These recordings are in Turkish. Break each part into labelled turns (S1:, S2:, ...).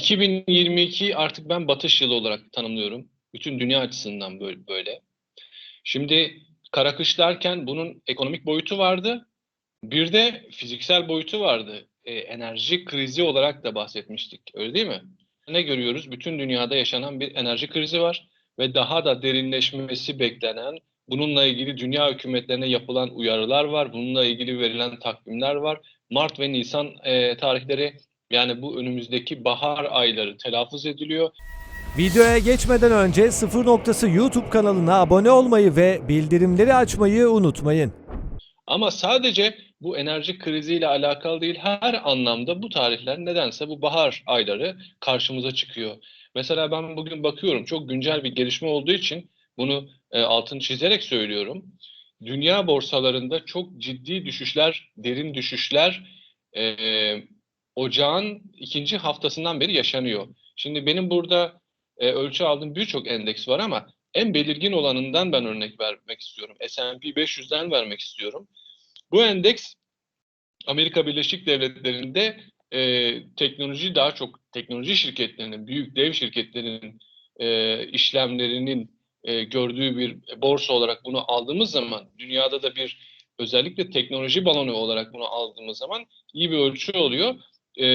S1: 2022 artık ben batış yılı olarak tanımlıyorum. Bütün dünya açısından böyle. böyle. Şimdi kara kış derken bunun ekonomik boyutu vardı. Bir de fiziksel boyutu vardı. E, enerji krizi olarak da bahsetmiştik. Öyle değil mi? Ne görüyoruz? Bütün dünyada yaşanan bir enerji krizi var ve daha da derinleşmesi beklenen, bununla ilgili dünya hükümetlerine yapılan uyarılar var. Bununla ilgili verilen takvimler var. Mart ve Nisan e, tarihleri yani bu önümüzdeki bahar ayları telaffuz ediliyor.
S2: Videoya geçmeden önce Sıfır Noktası YouTube kanalına abone olmayı ve bildirimleri açmayı unutmayın.
S1: Ama sadece bu enerji kriziyle alakalı değil, her anlamda bu tarihler nedense bu bahar ayları karşımıza çıkıyor. Mesela ben bugün bakıyorum çok güncel bir gelişme olduğu için bunu e, altını çizerek söylüyorum. Dünya borsalarında çok ciddi düşüşler, derin düşüşler e, ocağın ikinci haftasından beri yaşanıyor. Şimdi benim burada e, ölçü aldığım birçok endeks var ama en belirgin olanından ben örnek vermek istiyorum. S&P 500'den vermek istiyorum. Bu endeks Amerika Birleşik Devletleri'nde e, teknoloji daha çok teknoloji şirketlerinin, büyük dev şirketlerinin e, işlemlerinin e, gördüğü bir borsa olarak bunu aldığımız zaman dünyada da bir özellikle teknoloji balonu olarak bunu aldığımız zaman iyi bir ölçü oluyor. E,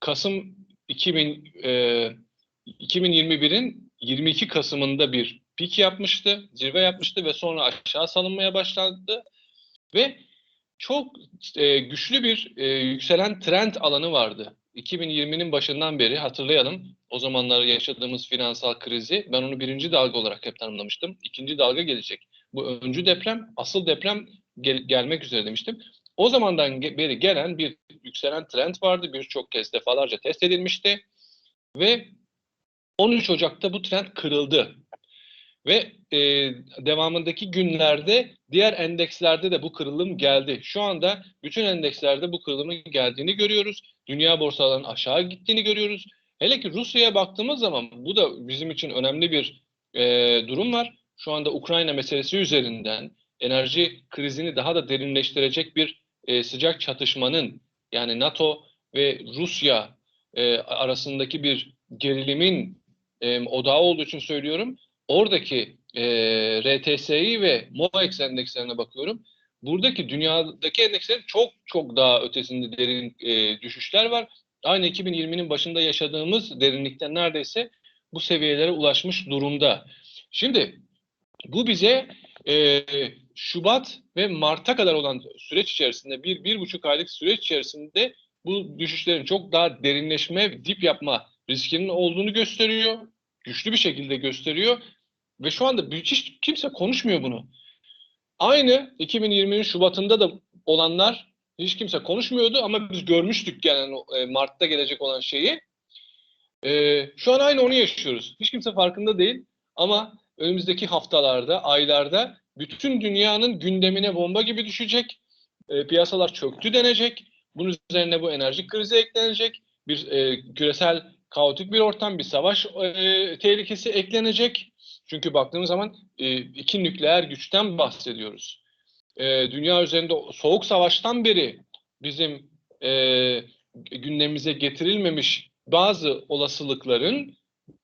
S1: Kasım 2000 e, 2021'in 22 Kasım'ında bir pik yapmıştı, zirve yapmıştı ve sonra aşağı salınmaya başladı ve çok e, güçlü bir e, yükselen trend alanı vardı. 2020'nin başından beri hatırlayalım o zamanlar yaşadığımız finansal krizi ben onu birinci dalga olarak hep tanımlamıştım. İkinci dalga gelecek. Bu öncü deprem asıl deprem gel gelmek üzere demiştim. O zamandan beri gelen bir yükselen trend vardı. Birçok kez defalarca test edilmişti. Ve 13 Ocak'ta bu trend kırıldı. Ve e, devamındaki günlerde diğer endekslerde de bu kırılım geldi. Şu anda bütün endekslerde bu kırılımın geldiğini görüyoruz. Dünya borsalarının aşağı gittiğini görüyoruz. Hele ki Rusya'ya baktığımız zaman bu da bizim için önemli bir e, durum var. Şu anda Ukrayna meselesi üzerinden enerji krizini daha da derinleştirecek bir e, sıcak çatışmanın yani NATO ve Rusya e, arasındaki bir gerilimin e, odağı olduğu için söylüyorum. Oradaki e, RTSI ve MOEX endekslerine bakıyorum. Buradaki dünyadaki endekslerin çok çok daha ötesinde derin e, düşüşler var. Aynı 2020'nin başında yaşadığımız derinlikten neredeyse bu seviyelere ulaşmış durumda. Şimdi bu bize e, Şubat ve Mart'a kadar olan süreç içerisinde bir, bir buçuk aylık süreç içerisinde bu düşüşlerin çok daha derinleşme, dip yapma riskinin olduğunu gösteriyor. Güçlü bir şekilde gösteriyor. Ve şu anda hiç kimse konuşmuyor bunu. Aynı 2020'nin Şubat'ında da olanlar hiç kimse konuşmuyordu ama biz görmüştük yani e, Mart'ta gelecek olan şeyi. Ee, şu an aynı onu yaşıyoruz. Hiç kimse farkında değil ama önümüzdeki haftalarda, aylarda bütün dünyanın gündemine bomba gibi düşecek. E, piyasalar çöktü denecek. Bunun üzerine bu enerji krizi eklenecek. Bir e, küresel kaotik bir ortam, bir savaş e, tehlikesi eklenecek. Çünkü baktığımız zaman e, iki nükleer güçten bahsediyoruz. E, dünya üzerinde soğuk savaştan beri bizim e, gündemimize getirilmemiş bazı olasılıkların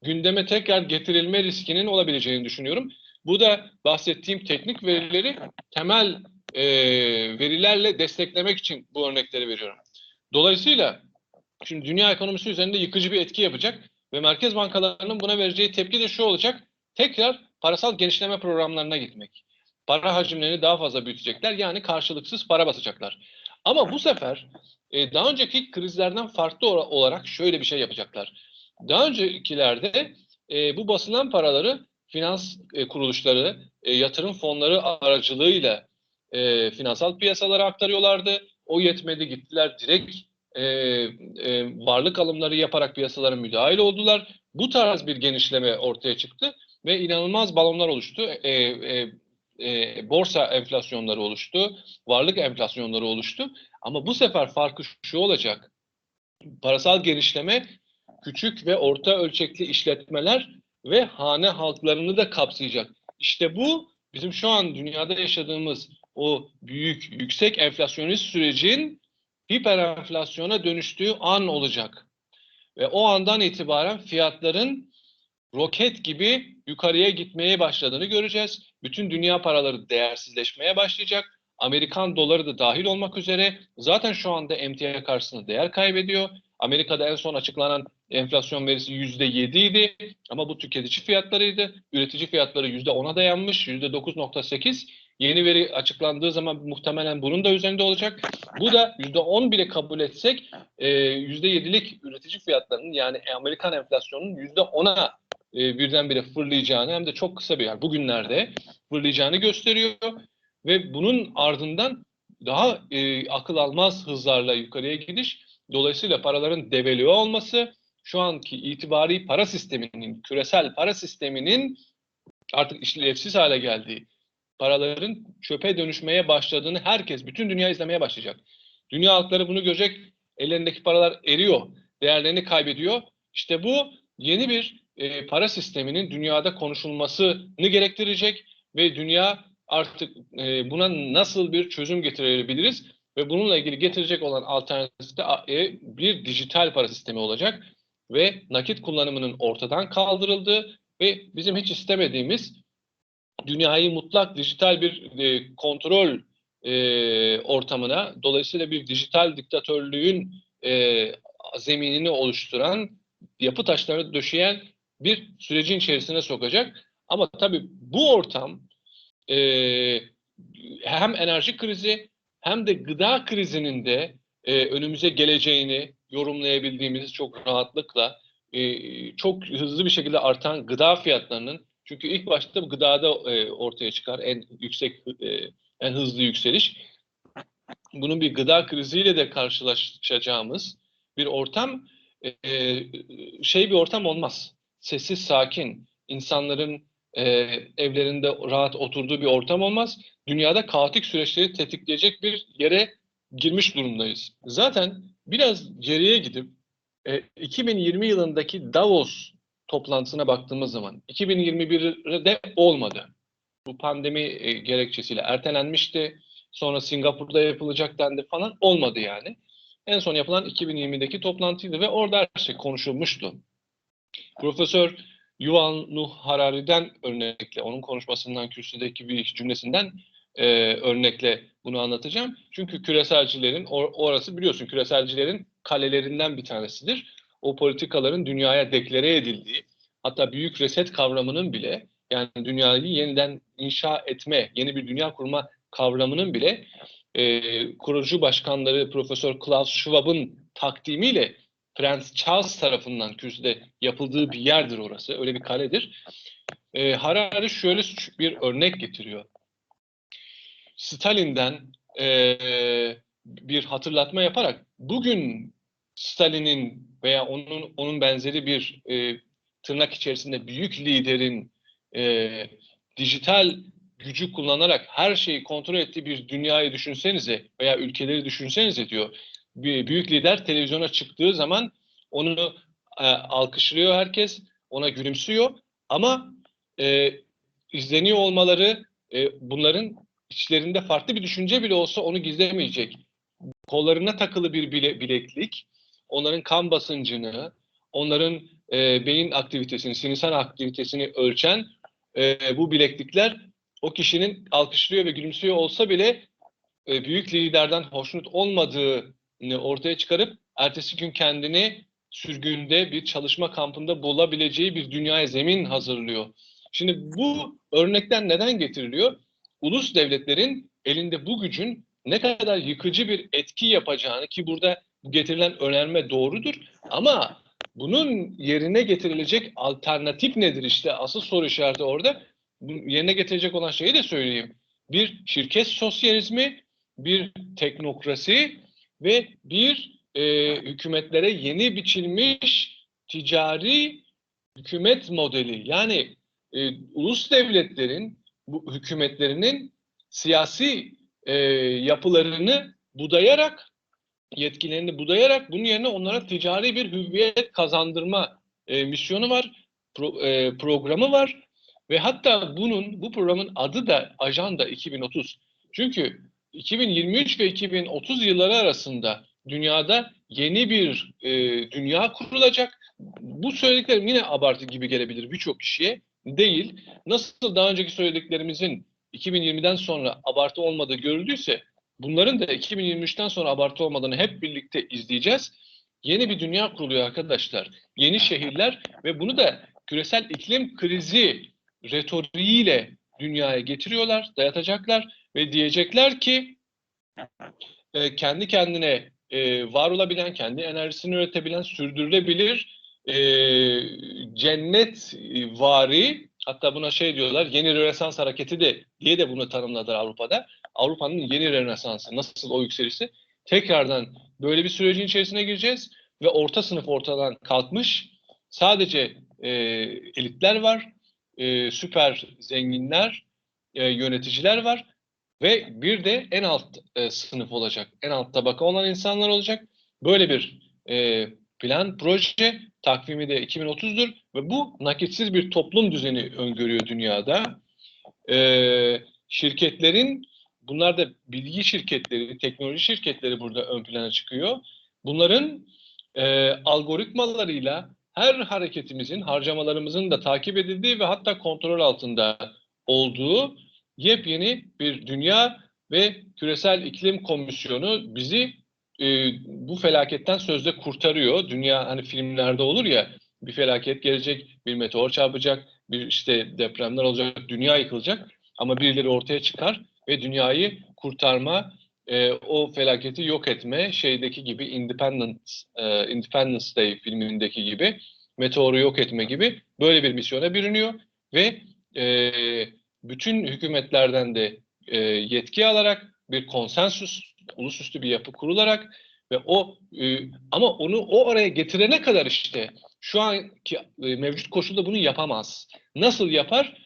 S1: gündeme tekrar getirilme riskinin olabileceğini düşünüyorum. Bu da bahsettiğim teknik verileri temel e, verilerle desteklemek için bu örnekleri veriyorum. Dolayısıyla şimdi dünya ekonomisi üzerinde yıkıcı bir etki yapacak ve merkez bankalarının buna vereceği tepki de şu olacak. Tekrar parasal genişleme programlarına gitmek. Para hacimlerini daha fazla büyütecekler. Yani karşılıksız para basacaklar. Ama bu sefer e, daha önceki krizlerden farklı olarak şöyle bir şey yapacaklar. Daha öncekilerde e, bu basılan paraları finans e, kuruluşları, e, yatırım fonları aracılığıyla e, finansal piyasalara aktarıyorlardı. O yetmedi gittiler direkt varlık alımları yaparak piyasalara müdahil oldular. Bu tarz bir genişleme ortaya çıktı ve inanılmaz balonlar oluştu. Borsa enflasyonları oluştu, varlık enflasyonları oluştu. Ama bu sefer farkı şu olacak. Parasal genişleme küçük ve orta ölçekli işletmeler ve hane halklarını da kapsayacak. İşte bu bizim şu an dünyada yaşadığımız o büyük, yüksek enflasyonist sürecin hiper enflasyona dönüştüğü an olacak. ve o andan itibaren fiyatların roket gibi yukarıya gitmeye başladığını göreceğiz. Bütün dünya paraları değersizleşmeye başlayacak. Amerikan doları da dahil olmak üzere zaten şu anda emtia karşısında değer kaybediyor. Amerika'da en son açıklanan enflasyon verisi %7 idi ama bu tüketici fiyatlarıydı. Üretici fiyatları %10'a dayanmış, %9.8. Yeni veri açıklandığı zaman muhtemelen bunun da üzerinde olacak. Bu da %10 bile kabul etsek e, %7'lik üretici fiyatlarının yani Amerikan enflasyonunun %10'a e, birdenbire fırlayacağını hem de çok kısa bir yer bugünlerde fırlayacağını gösteriyor ve bunun ardından daha e, akıl almaz hızlarla yukarıya gidiş dolayısıyla paraların devalüe olması şu anki itibari para sisteminin küresel para sisteminin artık işlevsiz hale geldiği paraların çöpe dönüşmeye başladığını herkes bütün dünya izlemeye başlayacak. Dünya halkları bunu görecek. Ellerindeki paralar eriyor, değerlerini kaybediyor. İşte bu yeni bir e, para sisteminin dünyada konuşulmasını gerektirecek ve dünya artık e, buna nasıl bir çözüm getirebiliriz ve bununla ilgili getirecek olan alternatif de e, bir dijital para sistemi olacak ve nakit kullanımının ortadan kaldırıldığı ve bizim hiç istemediğimiz dünyayı mutlak dijital bir e, kontrol e, ortamına dolayısıyla bir dijital diktatörlüğün zeminini oluşturan yapı taşlarını döşeyen bir sürecin içerisine sokacak. Ama tabii bu ortam e, hem enerji krizi hem de gıda krizinin de e, önümüze geleceğini yorumlayabildiğimiz çok rahatlıkla e, çok hızlı bir şekilde artan gıda fiyatlarının çünkü ilk başta gıdada e, ortaya çıkar en yüksek e, en hızlı yükseliş. Bunun bir gıda kriziyle de karşılaşacağımız bir ortam e, şey bir ortam olmaz. Sessiz, sakin, insanların e, evlerinde rahat oturduğu bir ortam olmaz. Dünyada kaotik süreçleri tetikleyecek bir yere girmiş durumdayız. Zaten biraz geriye gidip e, 2020 yılındaki Davos toplantısına baktığımız zaman 2021'de olmadı. Bu pandemi e, gerekçesiyle ertelenmişti. Sonra Singapur'da yapılacak dendi falan olmadı yani. En son yapılan 2020'deki toplantıydı ve orada her şey konuşulmuştu. Profesör Yuval Nuh Harari'den örnekle, onun konuşmasından, kürsüdeki bir cümlesinden e, örnekle bunu anlatacağım. Çünkü küreselcilerin, or, orası biliyorsun küreselcilerin kalelerinden bir tanesidir. O politikaların dünyaya deklare edildiği, hatta büyük reset kavramının bile, yani dünyayı yeniden inşa etme, yeni bir dünya kurma kavramının bile e, kurucu başkanları Profesör Klaus Schwab'ın takdimiyle Prens Charles tarafından kürsüde yapıldığı bir yerdir orası. Öyle bir kaledir. E, Harari şöyle bir örnek getiriyor. Stalin'den e, bir hatırlatma yaparak bugün Stalin'in veya onun onun benzeri bir e, tırnak içerisinde büyük liderin e, dijital gücü kullanarak her şeyi kontrol ettiği bir dünyayı düşünsenize veya ülkeleri düşünsenize diyor. Büyük lider televizyona çıktığı zaman onu e, alkışlıyor herkes, ona gülümsüyor ama e, izleniyor olmaları e, bunların içlerinde farklı bir düşünce bile olsa onu gizlemeyecek. Kollarına takılı bir bile, bileklik, onların kan basıncını, onların e, beyin aktivitesini, sinirsel aktivitesini ölçen e, bu bileklikler o kişinin alkışlıyor ve gülümsüyor olsa bile e, büyük liderden hoşnut olmadığını ortaya çıkarıp ertesi gün kendini sürgünde bir çalışma kampında bulabileceği bir dünyaya zemin hazırlıyor. Şimdi bu örnekten neden getiriliyor? Ulus devletlerin elinde bu gücün ne kadar yıkıcı bir etki yapacağını ki burada getirilen önerme doğrudur ama bunun yerine getirilecek alternatif nedir işte asıl soru işareti orada. Yerine getirecek olan şeyi de söyleyeyim. Bir şirket sosyalizmi, bir teknokrasi ve bir e, hükümetlere yeni biçilmiş ticari hükümet modeli. Yani e, ulus devletlerin, bu hükümetlerinin siyasi e, yapılarını budayarak, yetkilerini budayarak bunun yerine onlara ticari bir hüviyet kazandırma e, misyonu var, pro, e, programı var ve hatta bunun bu programın adı da Ajanda 2030. Çünkü 2023 ve 2030 yılları arasında dünyada yeni bir e, dünya kurulacak. Bu söylediklerim yine abartı gibi gelebilir birçok kişiye. Değil. Nasıl daha önceki söylediklerimizin 2020'den sonra abartı olmadığı görüldüyse bunların da 2023'ten sonra abartı olmadığını hep birlikte izleyeceğiz. Yeni bir dünya kuruluyor arkadaşlar. Yeni şehirler ve bunu da küresel iklim krizi retoriğiyle dünyaya getiriyorlar, dayatacaklar ve diyecekler ki e, kendi kendine e, var olabilen, kendi enerjisini üretebilen, sürdürülebilir e, cennet vari hatta buna şey diyorlar yeni Rönesans hareketi de diye de bunu tanımladılar Avrupa'da. Avrupa'nın yeni Rönesansı nasıl o yükselişi tekrardan böyle bir sürecin içerisine gireceğiz ve orta sınıf ortadan kalkmış sadece e, elitler var, e, süper zenginler, e, yöneticiler var ve bir de en alt e, sınıf olacak, en alt tabaka olan insanlar olacak. Böyle bir e, plan, proje takvimi de 2030'dur ve bu nakitsiz bir toplum düzeni öngörüyor dünyada. E, şirketlerin, bunlar da bilgi şirketleri, teknoloji şirketleri burada ön plana çıkıyor. Bunların e, algoritmalarıyla her hareketimizin, harcamalarımızın da takip edildiği ve hatta kontrol altında olduğu yepyeni bir dünya ve küresel iklim komisyonu bizi e, bu felaketten sözde kurtarıyor. Dünya hani filmlerde olur ya bir felaket gelecek, bir meteor çarpacak, bir işte depremler olacak, dünya yıkılacak ama birileri ortaya çıkar ve dünyayı kurtarma, e, o felaketi yok etme şeydeki gibi Independence, e, Independence Day filmindeki gibi meteoru yok etme gibi böyle bir misyona bürünüyor ve e, bütün hükümetlerden de e, yetki alarak bir konsensüs, ulusüstü bir yapı kurularak ve o e, ama onu o araya getirene kadar işte şu anki e, mevcut koşulda bunu yapamaz. Nasıl yapar?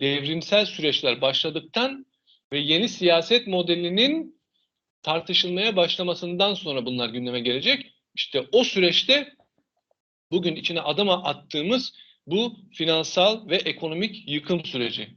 S1: Devrimsel süreçler başladıktan ve yeni siyaset modelinin tartışılmaya başlamasından sonra bunlar gündeme gelecek. İşte o süreçte bugün içine adım attığımız bu finansal ve ekonomik yıkım süreci.